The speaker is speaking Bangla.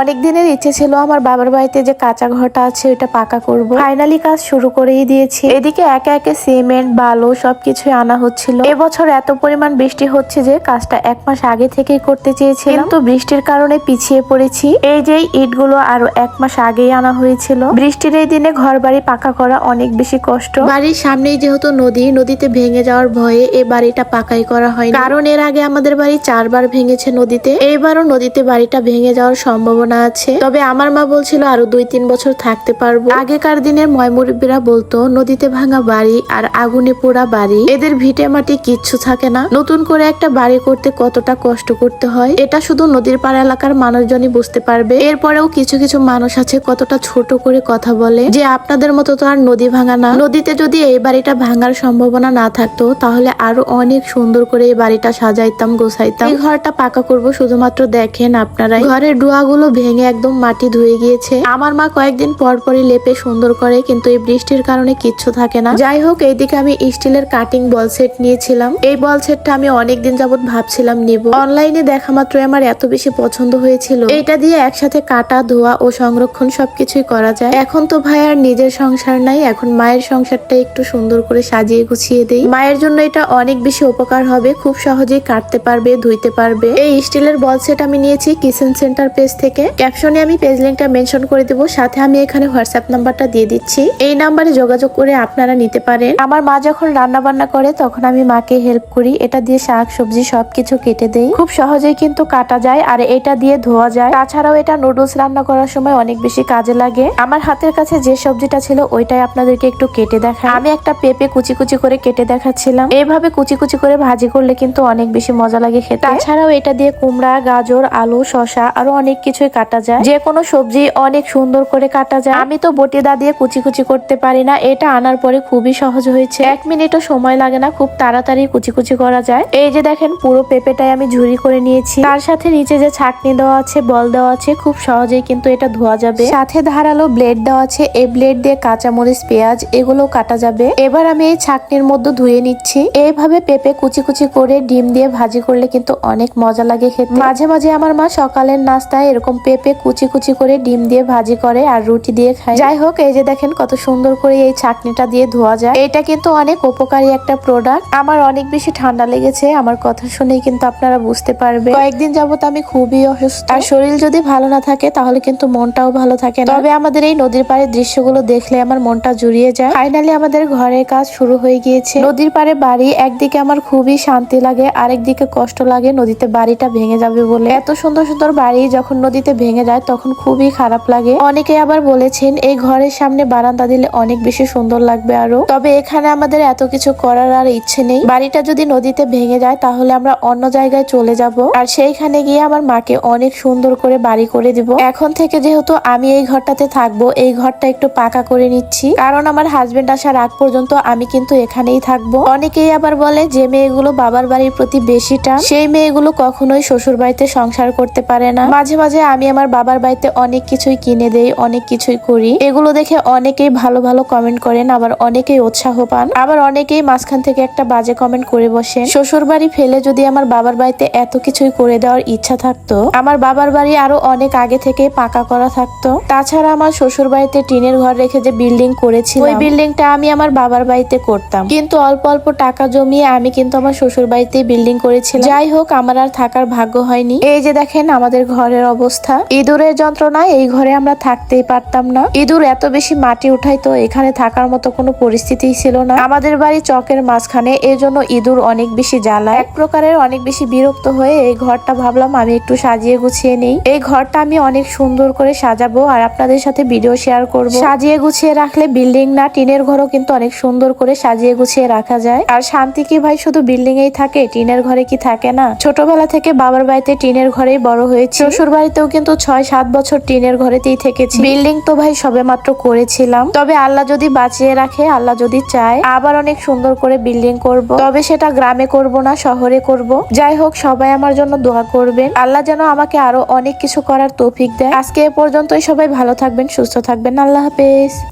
অনেক দিনের ইচ্ছে ছিল আমার বাবার বাড়িতে যে কাঁচা ঘরটা আছে ওইটা পাকা করব। ফাইনালি কাজ শুরু করেই দিয়েছি। এদিকে একে একে সিমেন্ট, বালু সবকিছুই আনা হচ্ছিল। এবছর এত পরিমাণ বৃষ্টি হচ্ছে যে কাজটা এক মাস আগে থেকেই করতে চেয়েছিলাম। কিন্তু বৃষ্টির কারণে পিছিয়ে পড়েছি। এই যে ইটগুলো আরও এক মাস আগেই আনা হয়েছিল। বৃষ্টির এই দিনে ঘর বাড়ি পাকা করা অনেক বেশি কষ্ট। বাড়ির সামনেই যেহেতু নদী, নদীতে ভেঙে যাওয়ার ভয়ে এই বাড়িটা পাকাই করা হয় কারণ এর আগে আমাদের বাড়ি চারবার ভেঙেছে নদীতে। এইবারও নদীতে বাড়িটা ভেঙে যাওয়ার সম্ভাবনা আছে। তবে আমার মা বলছিল আরও দুই তিন বছর থাকতে পারব। আগেকার দিনের ময়মুরব্বীরা বলতো, নদীতে ভাঙা বাড়ি আর আগুনে পোড়া বাড়ি, এদের ভিটে মাটি কিচ্ছু থাকে না। নতুন করে একটা বাড়ি করতে কতটা কষ্ট করতে হয়, এটা শুধু নদীর পাড় এলাকার মানুষজনই বুঝতে পারবে। এরপরেও কিছু কিছু মানুষ আছে কতটা ছোট করে কথা বলে, যে আপনাদের মতো তো আর নদী ভাঙা না। নদীতে যদি এই বাড়িটা ভাঙার সম্ভাবনা না থাকতো, তাহলে আরও অনেক সুন্দর করে এই বাড়িটা সাজাইতাম, গোছাইতাম। এই ঘরটা পাকা করব শুধুমাত্র দেখেন আপনারা ঘরের ডুয়াগুলো ভেঙে একদম মাটি ধুয়ে গিয়েছে। আমার মা কয়েকদিন পর পরই লেপে সুন্দর করে, কিন্তু এই বৃষ্টির কারণে কিচ্ছু থাকে না। যাই হোক, এইদিকে আমি স্টিলের কাটিং বল সেট নিয়েছিলাম। এই বল সেটটা আমি অনেকদিন যাবত ভাবছিলাম নিব। অনলাইনে দেখা মাত্রই আমার এত বেশি পছন্দ হয়েছিল। এটা দিয়ে একসাথে কাটা, ধোয়া ও সংরক্ষণ সবকিছুই করা যায়। এখন তো ভাই আর নিজের সংসার নাই, এখন মায়ের সংসারটা একটু সুন্দর করে সাজিয়ে গুছিয়ে দেই। মায়ের জন্য এটা অনেক বেশি উপকার হবে, খুব সহজেই কাটতে পারবে, ধুইতে পারবে। এই স্টিলের বল সেট আমি নিয়েছি কিচেন সেন্টার পেজ থেকে। ক্যাপশনে আমি পেজ লিঙ্কটা মেনশন করে দেবো, সাথে আমি এখানে হোয়াটসঅ্যাপ নাম্বারটা দিয়ে দিচ্ছি। এই নাম্বারে যোগাযোগ করে আপনারা নিতে পারেন। আমার মা যখন রান্না বান্না করে, তখন আমি মাকে হেল্প করি। এটা দিয়ে শাক, সবজি, সবকিছু কেটে দেই। খুব সহজেই কিন্তু কাটা যায়, আর এটা দিয়ে ধোয়া যায়। তাছাড়াও এটা নুডলস রান্না করার সময় অনেক বেশি কাজে লাগে। আমার হাতের কাছে যে সবজিটা ছিল, ওইটাই আপনাদেরকে একটু কেটে দেখা আমি একটা পেঁপে কুচি কুচি করে কেটে দেখাচ্ছিলাম। এইভাবে কুচি কুচি করে ভাজি করলে কিন্তু অনেক বেশি মজা লাগে খেতে। তাছাড়াও এটা দিয়ে কুমড়া, গাজর, আলু, শসা, আরও অনেক কিছুই কাটা যায়। যে কোনো সবজি অনেক সুন্দর করে কাটা যায়। আমি তো বটি দা দিয়ে কুচি কুচি করতে পারি না এটা আনার পরে খুবই সহজ হয়েছে। এক মিনিটও সময় লাগে না খুব তাড়াতাড়ি কুচি কুচি করা যায়। এই যে দেখেন পুরো পেঁপেটাই আমি ঝুরি করে নিয়েছি। তার সাথে নিচে যে ছাকনি দেওয়া আছে বল দেওয়া আছে খুব সহজেই কিন্তু এটা ধোয়া যাবে। সাথে ধারালো ব্লেড দেওয়া আছে এই ব্লেড দিয়ে কাঁচামরিচ পেঁয়াজ এগুলো কাটা যাবে। এবার আমি এই ছাকনির মধ্যে ধুয়ে নিচ্ছি। এইভাবে পেঁপে কুচি কুচি করে ডিম দিয়ে ভাজি করলে কিন্তু অনেক মজা লাগে খেতে। মাঝে মাঝে আমার মা সকালের নাস্তায় এরকম পেঁপে কুচি কুচি করে ডিম দিয়ে ভাজি করে আর রুটি দিয়ে খায়। যাই হোক, এই যে দেখেন কত সুন্দর করে এই ছাকনিটা দিয়ে ধোয়া যায়। এটা কিন্তু অনেক উপকারী একটা প্রোডাক্ট আমার অনেক বেশি ঠান্ডা লেগেছে, আমার কথা শুনেই কিন্তু আপনারা বুঝতে পারবে কয়েকদিন যাবত আমি খুবই অসুস্থ। আর শরীর যদি ভালো না থাকে, তাহলে কিন্তু মনটাও ভালো থাকে না। তবে আমাদের এই নদীর পাড়ের দৃশ্যগুলো দেখলে আমার মনটা জুড়িয়ে যায়। ফাইনালি আমাদের ঘরের কাজ শুরু হয়ে গিয়েছে। নদীর পাড়ে বাড়ি, একদিকে আমার খুবই শান্তি লাগে, আরেকদিকে কষ্ট লাগে নদীতে বাড়িটা ভেঙে যাবে বলে। এত সুন্দর সুন্দর বাড়ি যখন নদীতে ভেঙে যায়, তখন খুবই খারাপ লাগে। অনেকে আবার বলেছেন, এই ঘরের সামনে বারান্দা দিলে অনেক বেশি সুন্দর লাগবে আরও। তবে এখানে আমাদের এত কিছু করার আর ইচ্ছে নেই। বাড়িটা যদি নদীতে ভেঙে যায়, তাহলে আমরা অন্য জায়গায় চলে যাব। আর সেইখানে গিয়ে আমার মাকে অনেক সুন্দর করে বাড়ি করে দিব। এখন থেকে যেহেতু আমি এই ঘরটাতে থাকব, এই ঘরটা একটু পাকা করে নিচ্ছি। কারণ আমার হাজবেন্ড আসার আগ পর্যন্ত আমি কিন্তু এখানেই থাকব। অনেকেই আবার বলে যে, মেয়েগুলো বাবার বাড়ির প্রতি বেশি টান। সেই মেয়েগুলো কখনোই শ্বশুর বাড়িতে সংসার করতে পারে না। মাঝে মাঝে আমি আমার বাবার বাড়িতে অনেক কিছুই কিনে দেই, অনেক কিছুই করি। এগুলো দেখে অনেকেই ভালো ভালো কমেন্ট করেন, আবার অনেকেই উৎসাহ পান। আবার অনেকেই মাঝখান থেকে একটা বাজে কমেন্ট করে বসেন। শ্বশুর বাড়ি ফেলে যদি আমার বাবার বাড়িতে এত কিছুই করে দেওয়ার ইচ্ছা থাকতো, আমার বাবার বাড়ি আরও অনেক আগে থেকে পাকা করা থাকতো। তাছাড়া আমার শ্বশুর বাড়িতে টিনের ঘর রেখে যে বিল্ডিং করেছি ওই বিল্ডিংটা আমি আমার বাবার বাড়িতে করতাম। কিন্তু অল্প অল্প টাকা জমিয়ে আমি কিন্তু আমার শ্বশুর বাড়িতে বিল্ডিং করেছিলাম। যাই হোক, আমার আর থাকার ভাগ্য হয়নি। এই যে দেখেন আমাদের ঘরের অবস্থা। ইঁদুরের যন্ত্রণায় এই ঘরে আমরা থাকতেই পারতাম না। ইঁদুর এত বেশি মাটি উঠাইতো এখানে থাকার মতো কোনো পরিস্থিতিই ছিল না। আমাদের বাড়ি চকের মাঝখানে এই জন্য ইঁদুর অনেক বেশি জ্বালায়। এক প্রকারের অনেক বেশি বিরক্ত হয়ে এই ঘরটা ভাবলাম আমি একটু সাজিয়ে গুছিয়ে নেই। এই ঘরটা আমি অনেক সুন্দর করে সাজাবো আর আপনাদের সাথে ভিডিও শেয়ার করব। সাজিয়ে গুছিয়ে রাখলে বিল্ডিং না, টিনের ঘরও কিন্তু অনেক সুন্দর করে সাজিয়ে গুছিয়ে রাখা যায়। আর শান্তি কি ভাই, শুধু বিল্ডিং এই থাকে, টিনের ঘরে কি থাকে না? ছোটবেলা থেকে বাবার বাড়িতে টিনের ঘরেই বড় হয়েছে। শ্বশুর বাড়িতেও কিন্তু ছয়, সাত বছর টিনের ঘরেতেই থেকেছি। বিল্ডিং তো ভাই সবে মাত্র করেছিলাম। তবে আল্লাহ যদি বাঁচিয়ে রাখে, আল্লাহ যদি চায়, আবার অনেক সুন্দর করে বিল্ডিং করব। তবে সেটা গ্রামে করব না, শহরে করব। যাই হোক, সবাই আমার জন্য দোয়া করবেন। আল্লাহ যেন আমাকে আরও অনেক কিছু করার তৌফিক দেয়। আজকে এ পর্যন্তই সবাই ভালো থাকবেন, সুস্থ থাকবেন। আল্লাহ হাফেজ।